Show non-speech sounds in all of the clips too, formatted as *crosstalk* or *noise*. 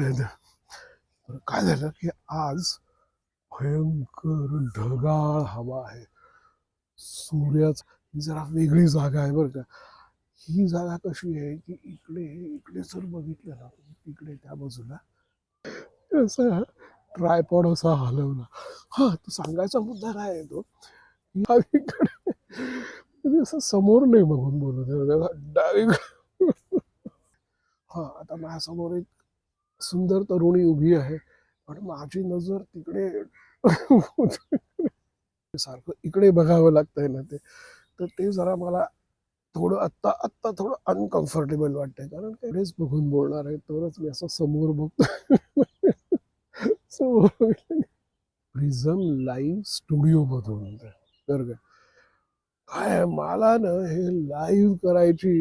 तर काय झालं की आज भयंकर ढगाळ हवा आहे. सूर्याच ही जरा वेगळी जागा आहे बरं का. ही जागा कशी आहे की इकडे इकडे जर बघितलं ना इकडे त्या बाजूला असा ट्रायपॉड असा हलवला. हा तो सांगायचा मुद्दा काय आहे तो. इकडे असं समोर नाही बघून बोलत आहे. डावीकडे हा आता माझ्यासमोर एक सुंदर तरुणी उभी आहे. पण माझी नजर तिकडे सारखं इकडे बघावं लागतंय ना ते. तर ते जरा मला थोडं आत्ता आत्ता थोडं अनकम्फर्टेबल वाटतंय. कारण तेच बघून बोलणार आहे तरच मी असं समोर बघतो समोर प्रिझम लाईव्ह स्टुडिओ मधून तर काय काय मला ना हे लाईव्ह करायची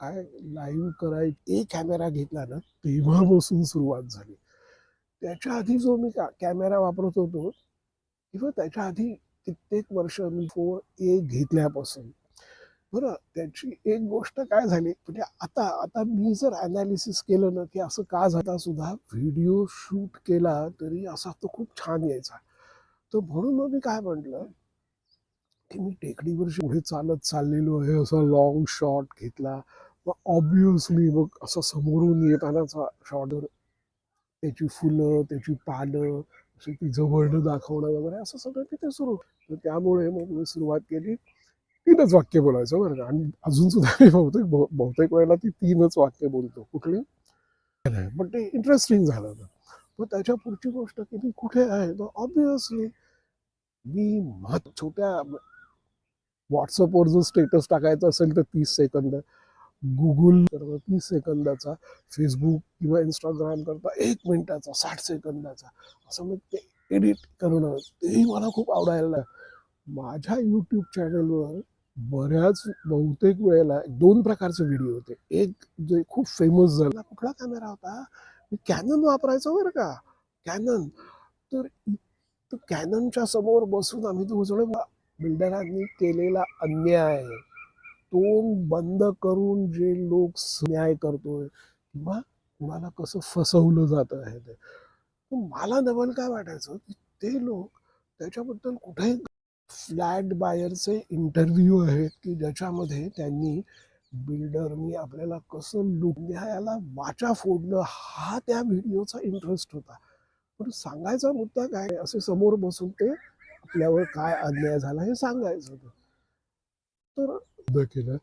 काय लाईव्ह कराय एक कॅमेरा घेतला ना तेव्हापासून सुरुवात झाली. त्याच्या आधी जो मी कॅमेरा वापरत होतो किंवा त्याच्या आधी कित्येक वर्ष मी फोन ए घेतल्यापासून. बरं त्याची एक गोष्ट काय झाली म्हणजे आता आता मी जर अनालिसिस केलं ना की असं का झाला सुद्धा व्हिडिओ शूट केला तरी असा तो खूप छान यायचा. तर म्हणून मग मी काय म्हटलं की मी टेकडीवर पुढे चालत चाललेलो आहे असा लॉंग शॉट घेतला. ऑब्विसली मग असं समोरून येतानाचा शॉर्डर त्याची फुलं त्याची पानं अशी ती जवळनं दाखवणं वगैरे असं सगळं तिथे सुरू. तर त्यामुळे मग मी सुरुवात केली. तीनच वाक्य बोलायचं बरं का. आणि अजून सुद्धा मी बहुतेक बहुतेक वेळेला ती तीनच वाक्य बोलतो. कुठली? नाही पण ते इंटरेस्टिंग झालं मग त्याच्या पुढची गोष्ट की मी कुठे आहे? तर ऑब्विसली मी महत् छोट्या व्हॉट्सअपवर जो स्टेटस टाकायचा असेल तर तीस सेकंद गुगल करता तीस सेकंदाचा फेसबुक किंवा इंस्टाग्राम करता एक मिनिटाचा साठ सेकंदाचा. असं मग ते एडिट करणं तेही मला खूप आवडायला माझ्या यूट्यूब चॅनलवर बऱ्याच बहुतेक वेळेला दोन प्रकारचे व्हिडिओ होते. एक जे खूप फेमस झाला. कुठला कॅमेरा होता? मी कॅनन वापरायचो बरं का. कॅनन तर कॅननच्या समोर बसून आम्ही दोघं बिल्डरांनी केलेला अन्याय तोंड बंद करून जे लोक न्याय करतोय किंवा कुणाला कसं फसवलं जात आहे ते. मला नवल काय वाटायचं की ते लोक त्याच्याबद्दल कुठे फ्लॅट बायरचे इंटरव्ह्यू आहेत की ज्याच्यामध्ये त्यांनी बिल्डरनी आपल्याला कसं लुटण्याला वाचा फोडणं हा त्या व्हिडिओचा इंटरेस्ट होता. पण सांगायचा मुद्दा काय असे समोर बसून ते आपल्यावर काय अन्याय झाला हे सांगायचं होतं. तर सुद्धा केलं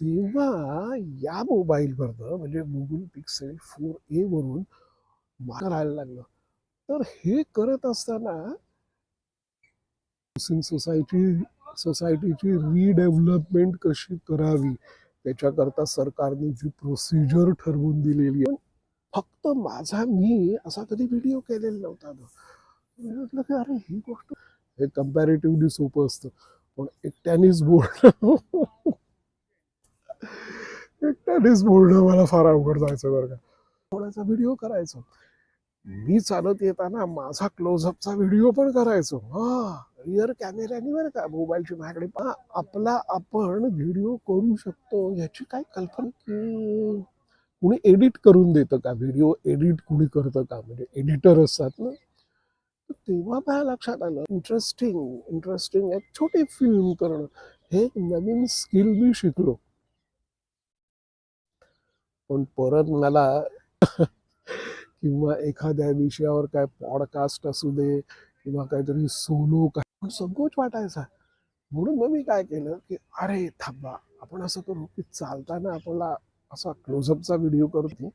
तेव्हा या मोबाईलवरनं म्हणजे गुगल पिक्सेल फोर ए वरून राहायला लागलं. तर हे करत असताना हाऊसिंग सोसायटी सोसायटीची रिडेव्हलपमेंट कशी करावी त्याच्याकरता सरकारने जी प्रोसिजर ठरवून दिलेली आहे. फक्त माझा मी असा कधी व्हिडिओ केलेला नव्हता. म्हटलं की अरे ही गोष्ट हे कम्पॅरेटिव्हली सोपं असतं. पण एकट्यानेच बोलणं. एकट्यानेच बोलणं मला फार अवघड जायचं बरं का. थोडासा व्हिडिओ करायचो? मी चालत येताना माझा क्लोजअपचा व्हिडिओ पण करायचो. हा रिअर कॅमेऱ्याने बरं का मोबाईलची माझ्याकडे पहा, आपला आपण व्हिडिओ करू शकतो याची काय कल्पना की कुणी एडिट करून देतं का? व्हिडिओ एडिट कुणी करतं का? म्हणजे एडिटर असतात ना. तेव्हा मला लक्षात आलं इंटरेस्टिंग इंटरेस्टिंग एक छोटी फिल्म करणं. हे एक नवीन स्किल मी शिकलो. पण परत मला *laughs* किंवा एखाद्या विषयावर काय पॉडकास्ट असू दे किंवा काहीतरी सोलो काय पण संकोच वाटायचा. म्हणून मग मी काय केलं की अरे थांबा आपण असं करू की चालताना आपला असा क्लोजअपचा व्हिडिओ करतो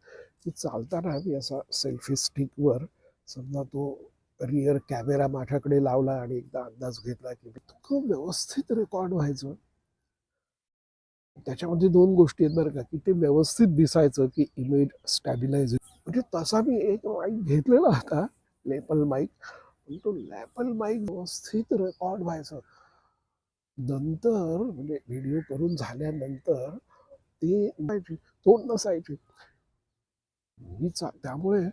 की चालताना मी असा सेल्फी स्टिकवर समजा तो रिअर कॅमेरा माझ्याकडे लावला आणि एकदा अंदाज घेतला की इतकं व्यवस्थित रेकॉर्ड व्हायचं. त्याच्यामध्ये दोन गोष्टी आहेत बरं का की ते व्यवस्थित दिसायचं की इमेज स्टॅबिलायझ म्हणजे तसा मी एक माईक घेतलेला होता लेपल माईक पण तो लॅपल माईक व्यवस्थित रेकॉर्ड व्हायचं. नंतर म्हणजे व्हिडिओ करून झाल्यानंतर ते तोंड नसायची. मी चा त्यामुळे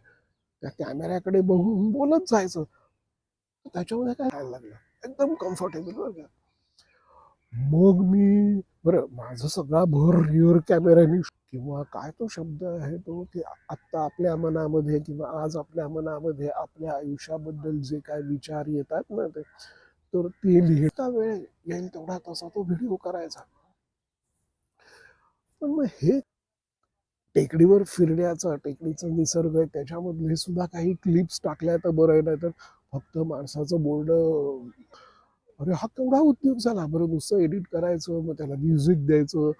त्या कॅमेऱ्याकडे बघून बोलत जायचं. त्याच्यामध्ये काय खायला लागलं? एकदम कम्फर्टेबल बरं का. मग मी बरं माझं सगळा भर रिअर कॅमेऱ्याने किंवा काय तो शब्द आहे तो की आत्ता आपल्या मनामध्ये किंवा आज आपल्या मनामध्ये आपल्या आयुष्याबद्दल जे काय विचार येतात ना ते तर ते लिहिता वेळ येईल तेवढा तसा तो व्हिडिओ करायचा. पण मग हे टेकडीवर फिरण्याचा टेकडीचा निसर्ग आहे त्याच्यामधले सुद्धा काही क्लिप्स टाकल्या तर बरं आहे नाही तर फक्त माणसाचं बोलणं अरे हा केवढा उद्योग झाला. बरं नुसतं एडिट करायचं मग त्याला म्युझिक द्यायचं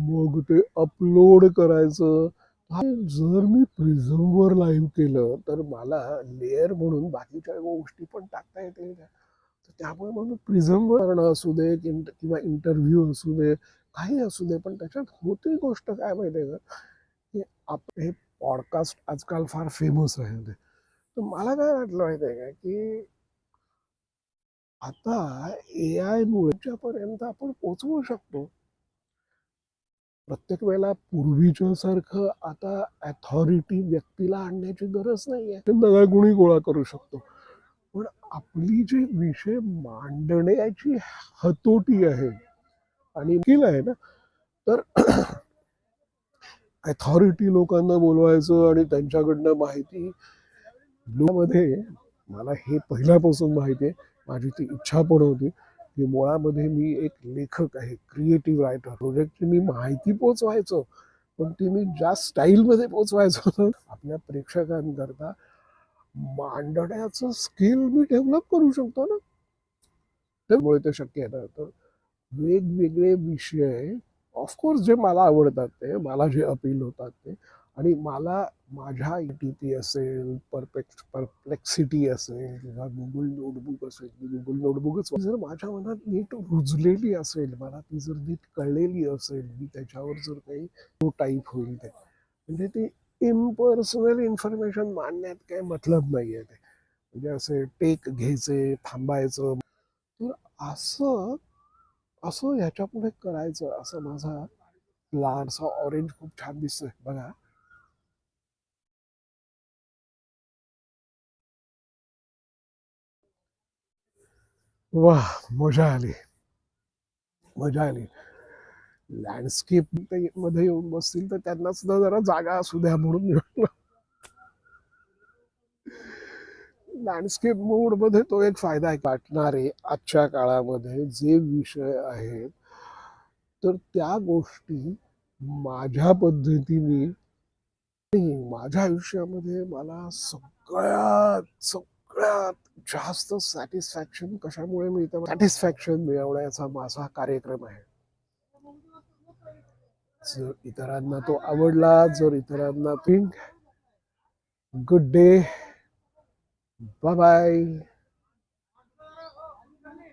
मग ते अपलोड करायचं. हा जर मी प्रिझमवर लाईव्ह केलं तर मला लेअर म्हणून बाकीच्या गोष्टी पण टाकता येतील का? तर त्यामुळे मग मी प्रिझमवर असू दे किंवा इंटरव्ह्यू असू दे काही असू दे पण त्याच्यात होती गोष्ट काय माहिती आहे का? आप हे पॉडकास्ट आजकाल फार फेमस आहे ते. तर मला काय वाटलं माहिती आहे का की आता ए आय मुळे पर्यंत आपण पोचवू शकतो. प्रत्येक वेळेला पूर्वीच्या सारखं आता अथॉरिटी व्यक्तीला आणण्याची गरज नाहीये. आहे नव्या गुणी गोळा करू शकतो. पण आपली जे विषय मांडण्याची हतोटी आहे आणि वकील आहे ना तर ॲथॉरिटी लोकांना बोलवायचं आणि त्यांच्याकडनं माहिती मुळामध्ये मला हे पहिल्यापासून माहिती आहे माझी ती इच्छा पण होती की मुळामध्ये मी एक लेखक आहे क्रिएटिव्ह रायटर प्रोजेक्टची मी माहिती पोचवायचो पण ती मी ज्या स्टाईलमध्ये पोचवायचो आपल्या प्रेक्षकांकरता मांडण्याचं स्किल मी डेव्हलप करू शकतो ना. त्यामुळे ते शक्य आहे. ना तर वेगवेगळे विषय ऑफकोर्स जे मला आवडतात ते मला जे अपील होतात ते. आणि मला माझ्या टी पी असेल परफेक्ट परप्लेक्सिटी असेल किंवा गुगल नोटबुक असेल गुगल नोटबुकच जर माझ्या मनात नीट रुजलेली असेल मला ती जर नीट कळलेली असेल मी त्याच्यावर जर काही तो टाईप होईल ते. म्हणजे ती इम्पर्सनल इन्फॉर्मेशन मांडण्यात काही मतलब नाही आहे ते. म्हणजे असे टेक घ्यायचे थांबायचं. तर असं असं ह्याच्या पुढे करायचं असं माझा लहानसा ऑरेंज खूप छान दिसतोय बघा. वा मजा आली. मजा आली. लँडस्केपमध्ये येऊन बसतील तर त्यांना सुद्धा जरा जागा असू द्या म्हणून लँडस्केप मोडमध्ये तो एक फायदा आहे. वाटणारे आजच्या काळामध्ये जे विषय आहेत तर त्या गोष्टी माझ्या पद्धतीने माझ्या आयुष्यामध्ये मला सगळ्यात सगळ्यात जास्त सॅटिस्फॅक्शन कशामुळे मिळतं? सॅटिस्फॅक्शन मिळवण्याचा माझा कार्यक्रम आहे. जर इतरांना तो आवडला जर इतरांना गुड डे Bye bye.